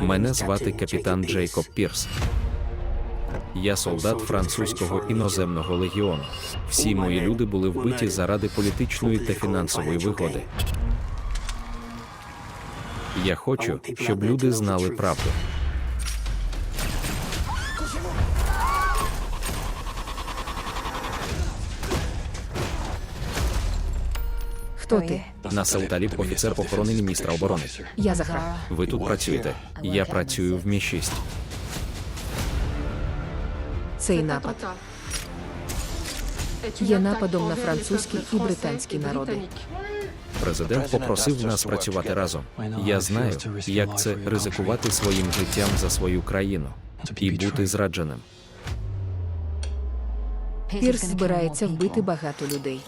Мене звати капітан Джейкоб Пірс. Я солдат французького іноземного легіону. Всі мої люди були вбиті заради політичної та фінансової вигоди. Я хочу, щоб люди знали правду. Хто ти? Насел Таліб, офіцер охорони міністра оборони. Я Захар. Ви тут працюєте. Я працюю в Мі 6 Цей напад є нападом на французький і британський народи. Президент попросив нас працювати разом. Я знаю, як це ризикувати своїм життям за свою країну і бути зрадженим. Пірс збирається вбити багато людей.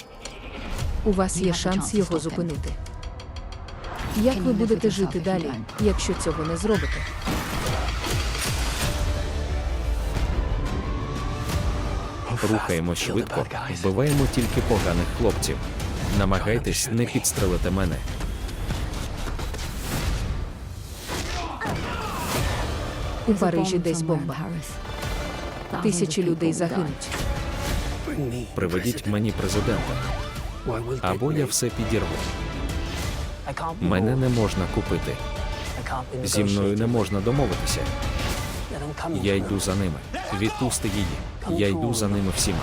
У вас є шанс його зупинити. Як ви будете жити далі, якщо цього не зробите? Рухаємось швидко, вбиваємо тільки поганих хлопців. Намагайтесь не підстрелити мене. У Парижі десь бомба. Тисячі людей загинуть. Приведіть мені президента, або я все підірву. Мене не можна купити. Зі мною не можна домовитися. Я йду за ними. Відпусти її. Я йду за ними всіма.